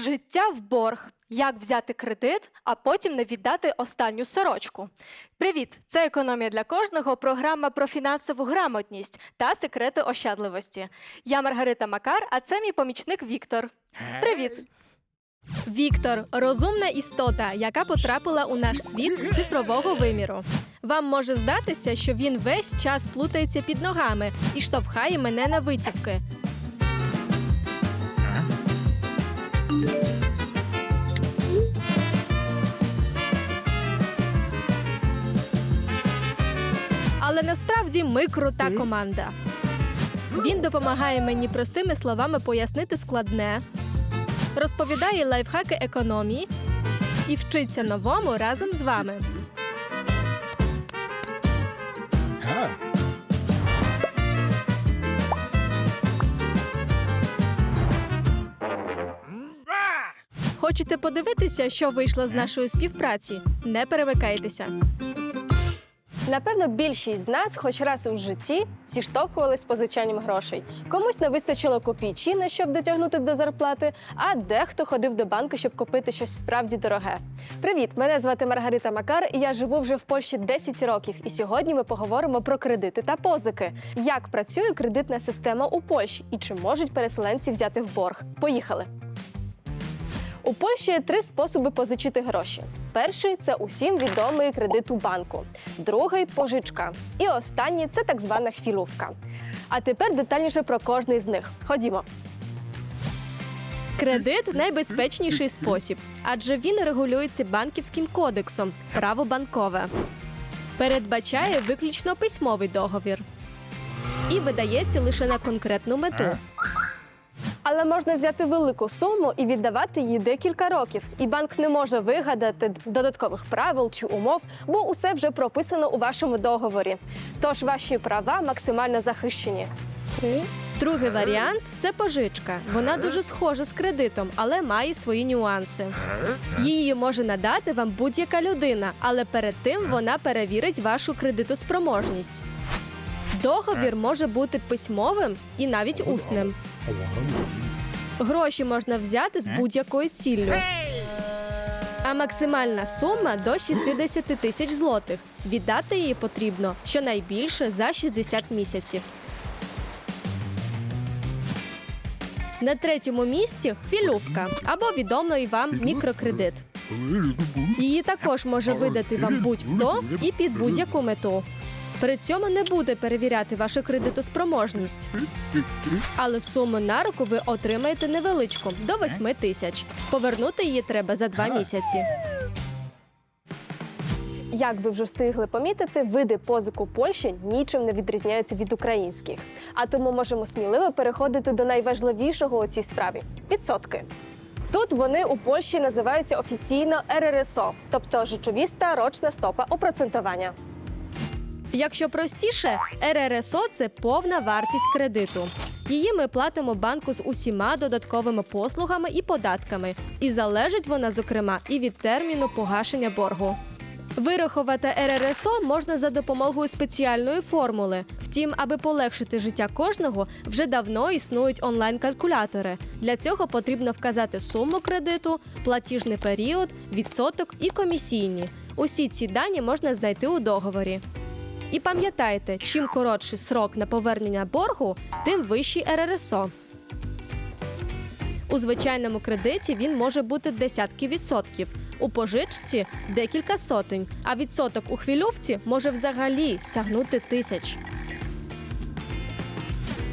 Життя в борг. Як взяти кредит, а потім не віддати останню сорочку. Привіт! Це економія для кожного. Програма про фінансову грамотність та секрети ощадливості. Я Маргарита Макар, а це мій помічник Віктор. Привіт! Віктор розумна істота, яка потрапила у наш світ з цифрового виміру. Вам може здатися, що він весь час плутається під ногами і штовхає мене на витівки. Але насправді ми крута команда. Він допомагає мені простими словами пояснити складне, розповідає лайфхаки економії і вчиться новому разом з вами. Хочете подивитися, що вийшло з нашої співпраці? Не перемикайтеся. Напевно, більшість з нас хоч раз у житті зіштовхувались з позичанням грошей. Комусь не вистачило копійчини, щоб дотягнутися до зарплати, а дехто ходив до банку, щоб купити щось справді дороге. Привіт! Мене звати Маргарита Макар, і я живу вже в Польщі 10 років. І сьогодні ми поговоримо про кредити та позики. Як працює кредитна система у Польщі і чи можуть переселенці взяти в борг? Поїхали! У Польщі є три способи позичити гроші. Перший це усім відомий кредит у банку, другий пожичка. І останній це так звана хвіловка. А тепер детальніше про кожний з них. Ходімо. Кредит найбезпечніший спосіб, адже він регулюється банківським кодексом право банкове. Передбачає виключно письмовий договір і видається лише на конкретну мету. Але можна взяти велику суму і віддавати її декілька років. І банк не може вигадати додаткових правил чи умов, бо усе вже прописано у вашому договорі. Тож ваші права максимально захищені. Другий варіант це пожичка. Вона дуже схожа з кредитом, але має свої нюанси. Її може надати вам будь-яка людина, але перед тим вона перевірить вашу кредитоспроможність. Договір може бути письмовим і навіть усним. Гроші можна взяти з будь-якою ціллю. А максимальна сума до 60 тисяч злотих. Віддати її потрібно щонайбільше за 60 місяців. На третьому місці хвілювка або відомий вам мікрокредит. Її також може видати вам будь-хто і під будь-яку мету. При цьому не буде перевіряти вашу кредитоспроможність. Але суму на руку ви отримаєте невеличку до 8 тисяч. Повернути її треба за два місяці. Як ви вже встигли помітити, види позику Польщі нічим не відрізняються від українських. А тому можемо сміливо переходити до найважливішого у цій справі відсотки. Тут вони у Польщі називаються офіційно РРСО, тобто речовіста рочна стопа опроцентування. Якщо простіше, РРСО це повна вартість кредиту. Її ми платимо банку з усіма додатковими послугами і податками, і залежить вона, зокрема, і від терміну погашення боргу. Вирахувати РРСО можна за допомогою спеціальної формули. Втім, аби полегшити життя кожного, вже давно існують онлайн-калькулятори. Для цього потрібно вказати суму кредиту, платіжний період, відсоток і комісійні. Усі ці дані можна знайти у договорі. І пам'ятайте, чим коротший срок на повернення боргу, тим вищий РРСО. У звичайному кредиті він може бути десятки відсотків, у пожичці декілька сотень, а відсоток у хвильовці може взагалі сягнути тисяч.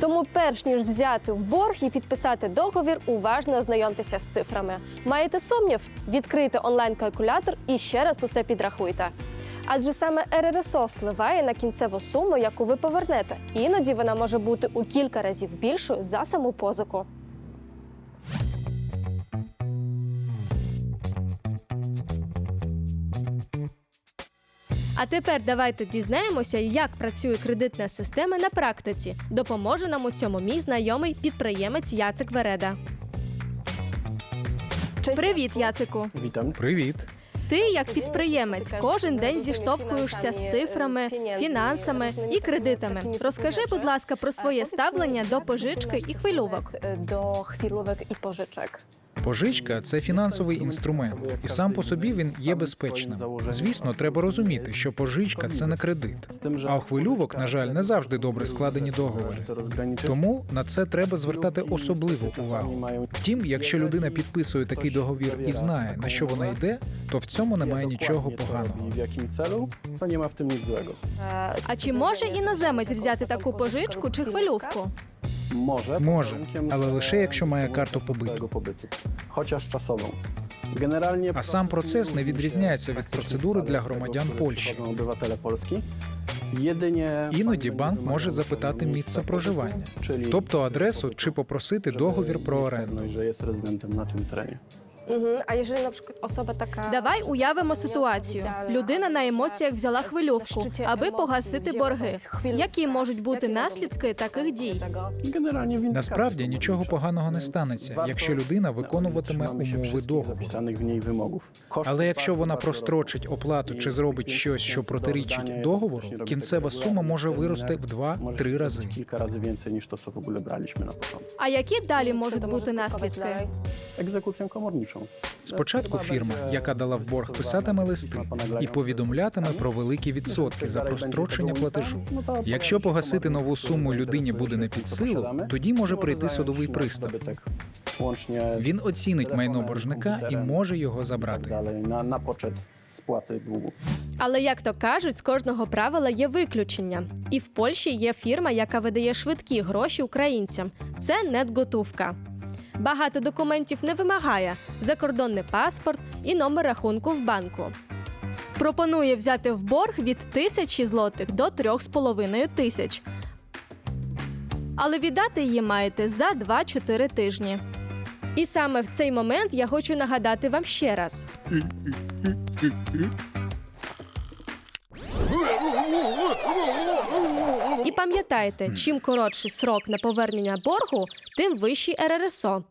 Тому, перш ніж взяти в борг і підписати договір, уважно ознайомтеся з цифрами. Маєте сумнів? Відкрийте онлайн-калькулятор і ще раз усе підрахуйте. Адже саме РРСО впливає на кінцеву суму, яку ви повернете. Іноді вона може бути у кілька разів більшою за саму позику. А тепер давайте дізнаємося, як працює кредитна система на практиці. Допоможе нам у цьому мій знайомий підприємець Яцик Вереда. Привіт, Яцику. Witam. Привіт. Ти, як підприємець, кожен день зіштовхуєшся з цифрами, фінансами і кредитами. Розкажи, будь ласка, про своє ставлення до пожички і хвилювок. До хвилювок і pożyczek. Пожичка це фінансовий інструмент, і сам по собі він є безпечним. Звісно, треба розуміти, що пожичка це не кредит. А у хвильовок, на жаль, не завжди добре складені договори. Тому на це треба звертати особливу увагу. Втім, якщо людина підписує такий договір і знає на що вона йде, то в цьому немає нічого поганого. А чи може іноземець взяти таку пожичку чи хвильовку? Може, ale że лише якщо має карту побиту. хоча ж chociaż Генеральні А сам процес не відрізняється від процедури для громадян Польщі. Іноді банк може запитати місце проживання, тобто адресу чи попросити договір про оренду. Угу. А якщо, наприклад, особа така. Давай уявимо ситуацію. Людина на емоціях взяла хвильовку, аби погасити борги. Які можуть бути наслідки таких дій? Насправді нічого поганого не станеться, якщо людина виконуватиме умови договору. Але якщо вона прострочить оплату чи зробить щось, що протирічить договору, кінцева сума може вирости в 2-3 рази. А які далі можуть бути наслідки? Egzekucją komorniczą. Спочатку фірма, яка дала в борг, писатиме листи і повідомлятиме про великі відсотки за прострочення платежу. Якщо погасити нову суму людині буде не під силу, тоді може прийти судовий пристав. Він оцінить майно боржника і може його забрати. dalej na, na poczet. Але як то кажуть, з кожного правила є виключення. І в Польщі є фірма, яка видає швидкі гроші українцям. Це нетготовка. Багато документів не вимагає: закордонний паспорт і номер рахунку в банку. Пропонує взяти в борг від тисячі злотих до трьох з половиною тисяч. Але віддати її маєте за 2-4 тижні. І саме в цей момент я хочу нагадати вам ще раз: пам'ятайте, чим коротший срок на повернення боргу, тим вищий РРСО.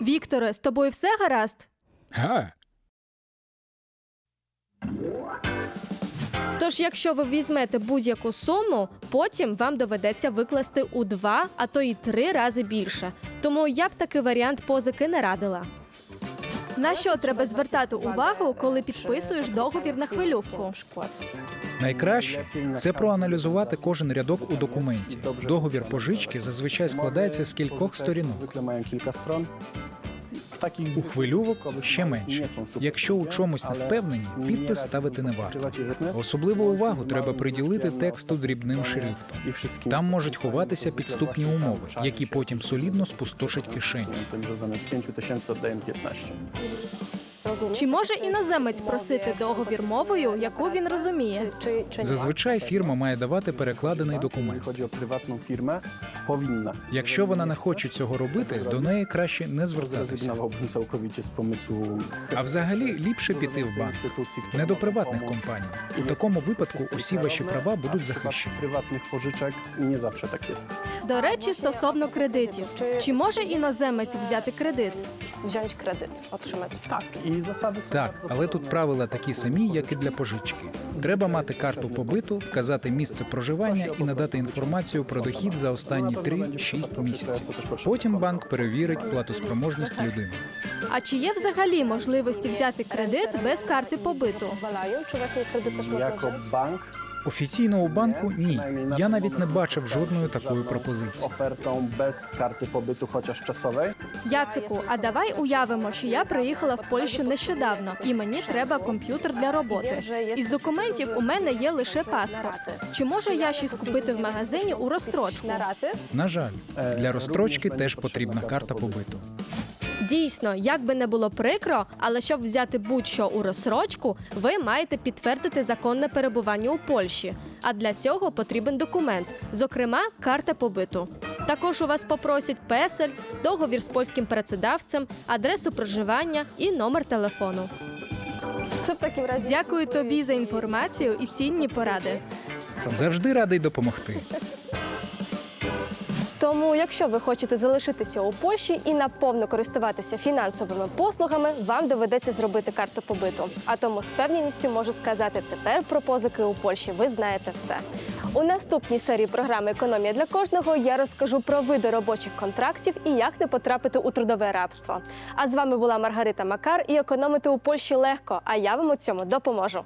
Вікторе, з тобою все гаразд? Га, Тож, якщо ви візьмете будь-яку суму, потім вам доведеться викласти у два, а то й три рази більше. Тому я б такий варіант позики не радила. На що треба звертати увагу, коли підписуєш договір на хвильовку? найкраще це проаналізувати кожен рядок у документі. Договір пожички зазвичай складається з кількох сторінок. У хвильовок ще менше. Якщо у чомусь не впевнені, підпис ставити не варто. Особливу увагу треба приділити тексту дрібним шрифтом. Там можуть ховатися підступні умови, які потім солідно спустошать кишені. Tym, że zamiast 5 tysięcy oddaję 15. Розумію. Чи може іноземець просити договір мовою, яку він розуміє? Зазвичай фірма має давати перекладений документ. Якщо вона не хоче цього робити, до неї краще не звертатися. А взагалі ліпше піти в банк, не до приватних компаній. У такому випадку усі ваші права будуть захищені. prywatnych pożyczek nie zawsze tak jest. До речі, стосовно кредитів, чи може іноземець взяти кредит? Wziąć kredyt, otrzymać. Tak, i zasady są Так, bardzo але тут правила такі самі, як і для пожички. Треба мати карту побиту, вказати місце проживання і надати інформацію про дохід за останні 3-6 місяців. Потім банк перевірить платоспроможність людини. А чи є взагалі можливості взяти кредит без карти побиту? Pozwalają? Czy właśnie kredyt też można Jako wziąć? bank Офіційно у банку ні. Я навіть не бачив жодної такої пропозиції. ofertą bez karty pobytu, chociaż czasowej. Яцику, а давай уявимо, що я приїхала в Польщу нещодавно, і мені треба комп'ютер для роботи. Із документів у мене є лише паспорт. Чи можу я щось купити в магазині у розстрочку? На жаль, для розстрочки теж потрібна карта побиту. Дійсно, як би не було прикро, але щоб взяти будь-що у розсрочку, ви маєте підтвердити законне перебування у Польщі. А для цього потрібен документ, зокрема, карта побиту. Також у вас попросять песель, договір з польським працедавцем, адресу проживання і номер телефону. Дякую тобі за інформацію і цінні поради. Завжди радий допомогти. Тому, якщо ви хочете залишитися у Польщі і наповно користуватися фінансовими послугами, вам доведеться зробити карту побиту. А тому з певністю можу сказати, тепер про позики у Польщі ви знаєте все. У наступній серії програми Економія для кожного я розкажу про види робочих контрактів і як не потрапити у трудове рабство. А з вами була Маргарита Макар і економити у Польщі легко. А я вам у цьому допоможу.